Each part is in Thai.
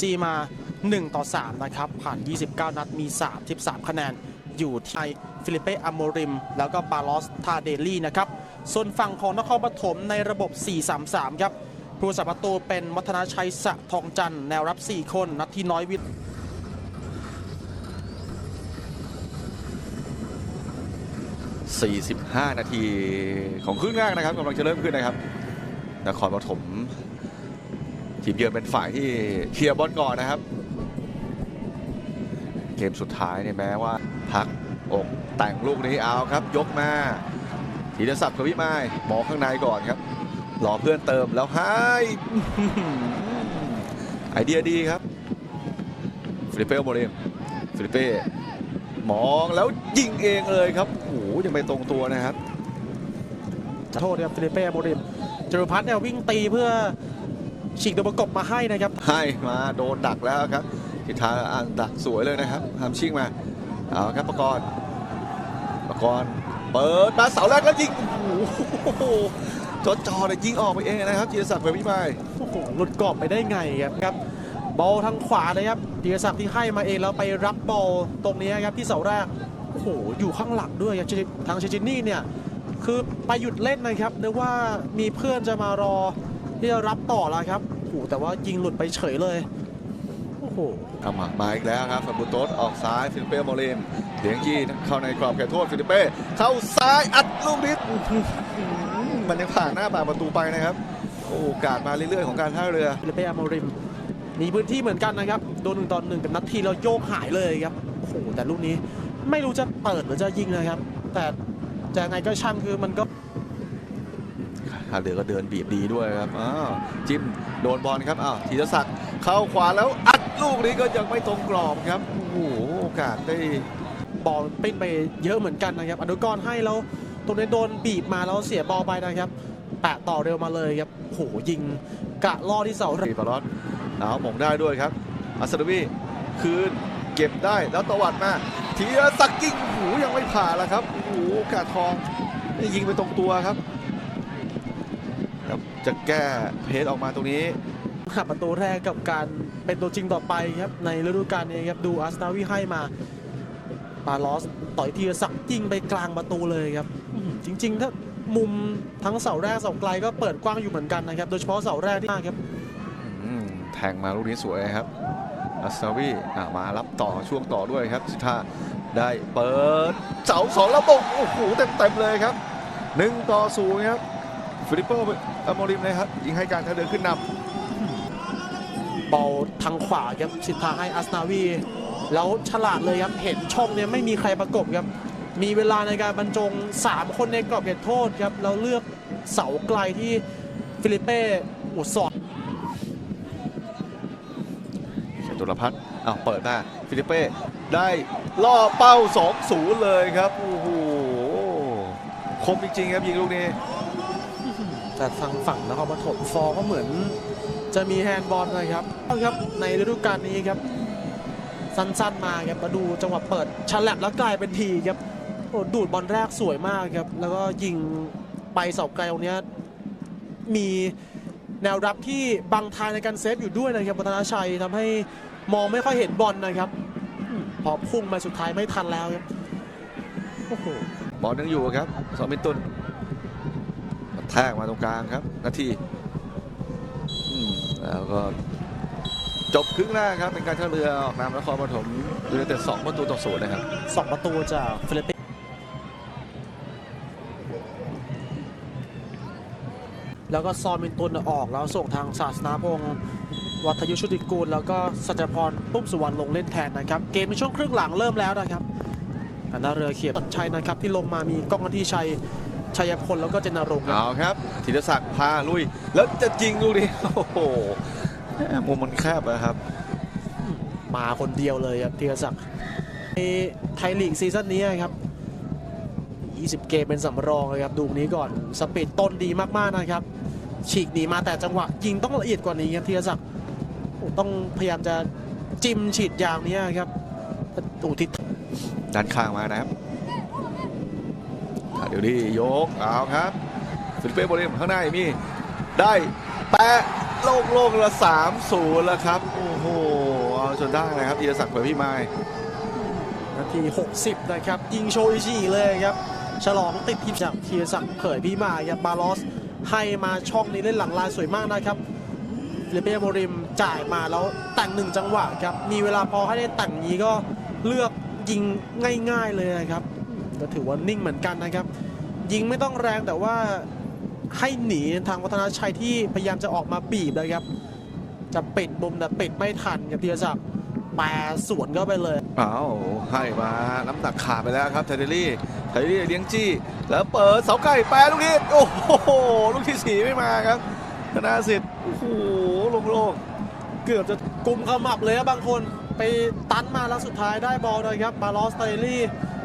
จีมา 1 ต่อ 3 นะครับ ผ่าน 29 นัดมี 33 คะแนน อยู่ที่ฟิลิเป้อโมริม แล้วก็บาลอสทาเดลี่นะครับ ส่วนฝั่งของนครปฐมในระบบ 4-3-3 ครับผู้สัประตูเป็นวัฒนาชัยสะทองจันทร์แนวรับ 4 คน นัทที่น้อยวิทย์45 นาทีของครึ่งแรกนะครับกำลังจะเริ่มขึ้นนะครับนครปฐม ทีมเยือนเป็นฝ่ายที่เคลียร์บอลก่อนนะครับ เกมสุดท้ายเนี่ยแม้ว่าพักอกแต่งลูกนี้เอาครับ ยกมาธีรศักดิ์พวิมายมองข้างในก่อนครับรอเพื่อนเติมแล้วให้ไอเดียดีครับฟิลิเป้โมเรมฟิลิเป้มองแล้วยิงเองเลยครับโอ้โหยังไม่ตรงตัวนะครับโทษครับฟิลิเป้โมเรมจรุพัฒน์เนี่ยวิ่งตีเพื่อ ฉีกตัวประกบมาให้นะครับ ให้มาโดนดักแล้วครับทิศทางอ่านดักสวยเลยนะครับทำชิงมาเอาครับประกรณ์ประกรณ์เปิดมาเสาแรกแล้วยิงโอ้โหจอจอเลยยิงออกไปเองนะครับจีรศักดิ์เผยพิมายโอ้โหหลุดกรอบไปได้ไงครับครับบอลทางขวาเลยครับธีรศักดิ์ที่ให้มาเองแล้วไปรับบอลตรงนี้ครับที่เสาแรกโอ้โหอยู่ข้างหลังด้วยครับทางเชจินี่เนี่ยคือไปหยุดเล่นนะครับนึกว่ามีเพื่อนจะมารอ ที่จะรับต่อแล้วครับโอ้โหแต่ว่ายิงหลุดไปเฉยเลย โอ้โหเอามามาอีกแล้วครับฟาบูโตสออกซ้ายฟิลิปเป้โมเลมเลียงจี้เข้าในกรอบแขนโทษฟิลิปเป้เข้าซ้ายอัดลูกนี้อื้อหือมันยังผ่านหน้าปากประตูไปนะครับ โอกาสมาเรื่อยๆของการท่าเรือ ฟิลิเป้อาโมริมมีพื้นที่เหมือนกันนะครับ โดนหนึ่งต่อหนึ่งกับนัดทีแล้วโยกหายเลยครับ โอ้โห แต่ลูกนี้ไม่รู้จะเปิดหรือจะยิงนะครับ แต่จะยังไงก็ช่างคือมันก็ ท่าเรือก็เดินบีบดีด้วยครับอ้าวจิ้มโดนบอลครับอ้าวธีรศักดิ์เข้าขวาแล้วอัดลูกนี้ก็ยังไม่ตรงกรอบครับโอ้โหโอกาสได้บอลปิ้นไปเยอะเหมือนกันนะครับอนุกรให้แล้วตรงนี้โดนบีบมาแล้วเสียบอลไปนะครับแปะต่อเร็วมาเลยครับโหยิงกะล่อที่เสารีบาลอสเอาหมงได้ด้วยครับอัสรวีคืนเก็บได้แล้วตวัดมาธีรศักดิ์ยิงโอ้โหยังไม่ผ่านแล้วครับโอ้โหกาทองยิงไปตรงตัวครับ ครับจะแก้เพจออกมาตรงนี้หาประตูแรกกับการเป็นตัวจริงต่อไปครับในฤดูกาลนี้ครับดูอาร์สนาวิให้มาปาลอสต่อยทีละสักยิงไปกลางประตูเลยครับอื้อหือจริง ๆ ถ้ามุมทั้งเสาแรกเสาไกลก็เปิดกว้างอยู่เหมือนกันนะครับ โดยเฉพาะเสาแรกที่มากครับอืมแทงมาลูกนี้สวยครับอัสซาวีอะมารับต่อช่วงต่อด้วยครับสิท่าได้เปิดเสาสองแล้วบงโอ้โหเต็มเต็มๆเลยครับหนึ่งต่อศูนย์ครับ ฟิลิปโปอโมริมนะครับยิงให้การท่าเรือขึ้นนำบอลทางขวาครับสิทธาให้อาร์สนาวี แล้วฉลาดเลยครับเห็นช่องเนี่ยไม่มีใครประกบครับ มีเวลาในการบรรจง 3 คนในกรอบเขตโทษครับแล้วเลือกเสาไกลที่ฟิลิเป้อุดสอดเฉตุรพัฒน์อ้าวเปิดหน้าฟิลิปเป้ได้ล่อเป้า2-0เลยครับโอ้โหคมจริงๆครับยิงลูกนี้ แต่ทางฝั่งนครปฐมฟอร์ก็เหมือนจะมีแฮนด์บอลนะครับครับในฤดูกาลนี้ครับ สั้นๆมาครับมาดูจังหวะเปิดฉลับแล้วกลายเป็นทีครับโอ้ดูดบอลแรกสวยมากครับ แล้วก็ยิงไปเสาไกลตรงนี้มีแนวรับที่บังทางในการเซฟอยู่ด้วยนะครับวัฒนาชัยทำให้มองไม่ค่อยเห็นบอลนะครับ พอพุ่งมาสุดท้ายไม่ทันแล้วครับโอ้โหบอลยังอยู่ครับสองมิตุน แทกมาตรงกลางครับ นาทีแล้วก็จบครึ่งแรกครับเป็นการท่าเรือออกนำนครปฐมยูไนเต็ดสองประตูต่อศูนย์นะครับสองประตูจากฟิลิปปินส์แล้วก็ซอมินตุนออกแล้วส่งทางศาสนาพงศ์วัฒยุชุติกูล แล้วก็สัจพรตุ้มสุวรรณลงเล่นแทนนะครับ เกมในช่วงครึ่งหลังเริ่มแล้วนะครับารท่าเรือเขียบชัยนะครับ ที่ลงมามีก้องกันที่ชัยชัยพลแล้วก็เจนรงค์ครับเอาครับธีรศักดิ์พาลุย แล้วจะยิงลูกนี้โอ้โหแหม่มุมมันแคบนะครับ มาคนเดียวเลยครับธีรศักดิ์ในไทยลีกซีซั่นนี้ครับ20 เกมเป็นสำรองเลยครับ ดูนี้ก่อนสปีดต้นดีมากๆนะครับ ฉีกหนีมาแต่จังหวะ ยิงต้องละเอียดกว่านี้ครับธีรศักดิ์โอ้ต้องพยายามจะจิ้มฉีดยางเนี้ยครับตูทิศ ด้านข้างมานะครับเดี๋ยวนี้ยกเอาครับฟิลิปเป้โบเลมข้างหน้ามีได้แปะโล่งๆละสามศูนย์แล้วครับ โอ้โหเอาจนได้นะครับธีรศักดิ์เผยพี่ไม้นาที 60 นะครับ ยิงโชอิชิเลยครับ ฉลองติดทีมจากทีรศักดิ์เผยพี่มาครับบาลอสให้มาช่องนี้เล่นหลังลายสวยมากนะครับฟิลิปเป้โมริมจ่ายมาแล้วแต่งหนึ่งจังหวะครับ มีเวลาพอให้ได้แต่งนี้ก็เลือก ยิงง่ายๆเลยนะครับก็ถือว่านิ่งเหมือนกันนะครับ ยิงไม่ต้องแรงแต่ว่าให้หนีทางวัฒนาชัยที่พยายามจะออกมาบีบนะครับ จะปิดมุมแต่ปิดไม่ทันครับธีรศักดิ์แปสวนเข้าไปเลยอ้าวให้มาน้ำหนักขาดไปแล้วครับเทเดลี่เทเดลี่เลี้ยงจี้ แล้วเปิดเสาไก่แปรลูกนี้โอ้โหลูกที่สี่ไม่มาครับธนาสิทธิ์โอ้โหโล่งเกือบจะกุมขมับเลยครับบางคน ไปตันมาแล้วสุดท้ายได้บอลเลยครับบาลอสเตอรี่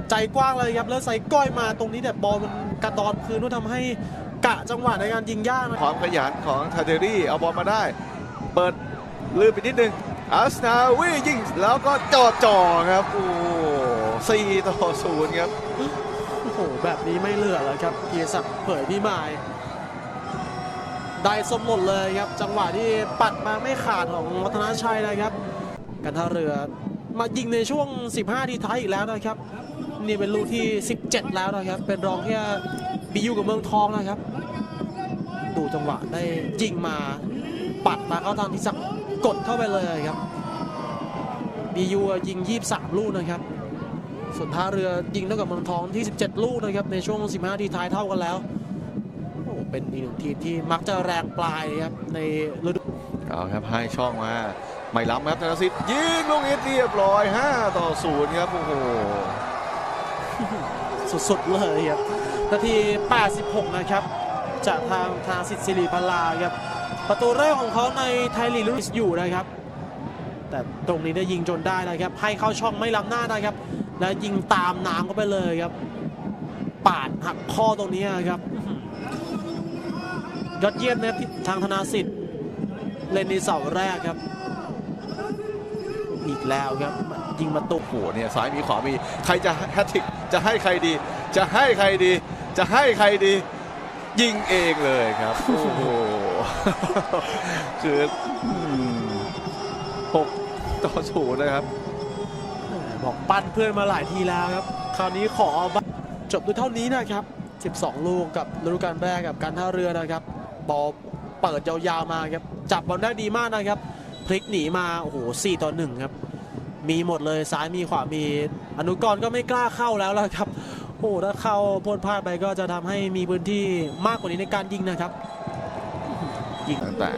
ใจกว้างเลยครับแล้วใส่ก้อยมาตรงนี้แต่บอลมันกระดอนคืนว่าทำให้กะจังหวะในการยิงยากนะความขยันของเทเดลี่เอาบอลมาได้ เปิดลืมไปนิดนึงอาสนาวิยิงแล้วก็จอดจ่อครับโอ้สี่ต่อศูนย์ครับโอ้โหแบบนี้ไม่เหลือแล้วครับเกียรศักดิ์เผยพี่หมายได้สมหมดเลยครับ จังหวะที่ปัดมาไม่ขาดของวัฒนาชัยนะครับ กันท่าเรือมายิงในช่วง 15 ทีท้ายอีกแล้วนะครับ นี่เป็นลูกที่ 17 แล้วนะครับ เป็นรองแค่บียูกับเมืองทองนะครับ ดูจังหวะได้ยิงมาปัดมาเข้าทางที่สักกดเข้าไปเลยครับบียูยิง 23 ลูกนะครับ ส่วนท่าเรือยิงเท่ากับเมืองทองที่ 17 ลูกนะครับในช่วง 15 ทีท้ายเท่ากันแล้วโอ้เป็นอีกหนึ่งทีมที่มักจะแรงปลายครับในฤดูเอาครับให้ช่องมา ไม่ล้ำครับธนสิทธิ์ยิงลูกนี้เรียบร้อย 5 ต่อ 0 ครับ โอ้โห สุดๆเลยครับนาที 86 นะครับ จากทางทางสิทธิ์สิริพลาครับ ประตูแรกของเขาในไทยลีกลุสอยู่นะครับ แต่ตรงนี้ได้ยิงจนได้นะครับ ให้เข้าช่องไม่ล้ำหน้านะครับ และยิงตามน้ำเข้าไปเลยครับ ปาดหักข้อตรงนี้ครับยอดเยี่ยมนะครับทางธนาสิทธิ์เล่นในเสาแรกครับ อีกแล้วครับยิงประตูโอ้โหเนี่ยซ้ายมีขวามีใครจะแฮตทริกจะให้ใครดี จะให้ใครดี จะให้ใครดี ยิงเองเลยครับโอ้โหคืออืมหกต่อศูนย์นะครับ บอกปั้นเพื่อนมาหลายทีแล้วครับ คราวนี้ขอจบด้วยเท่านี้นะครับ 12 ลูกกับฤดูกาลแรกกับการท่าเรือนะครับ บอลเปิดยาวๆมาครับ จับบอลได้ดีมากนะครับ พลิกหนีมาโอ้โห4ต่อ1ครับ มีหมดเลยซ้ายมีขวามีอนุกรก็ไม่กล้าเข้าแล้วล่ะครับโอ้ถ้าเข้าพ่นพลาดไปก็จะทำให้มีพื้นที่มากกว่านี้ในการยิงนะครับตั้งแต่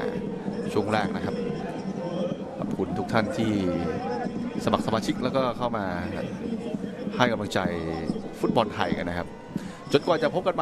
ช่วงแรกนะครับขอบคุณทุกท่านที่สมัครสมาชิกแล้วก็เข้ามาให้กำลังใจฟุตบอลไทยกันนะครับ จนกว่าจะพบกันใหม่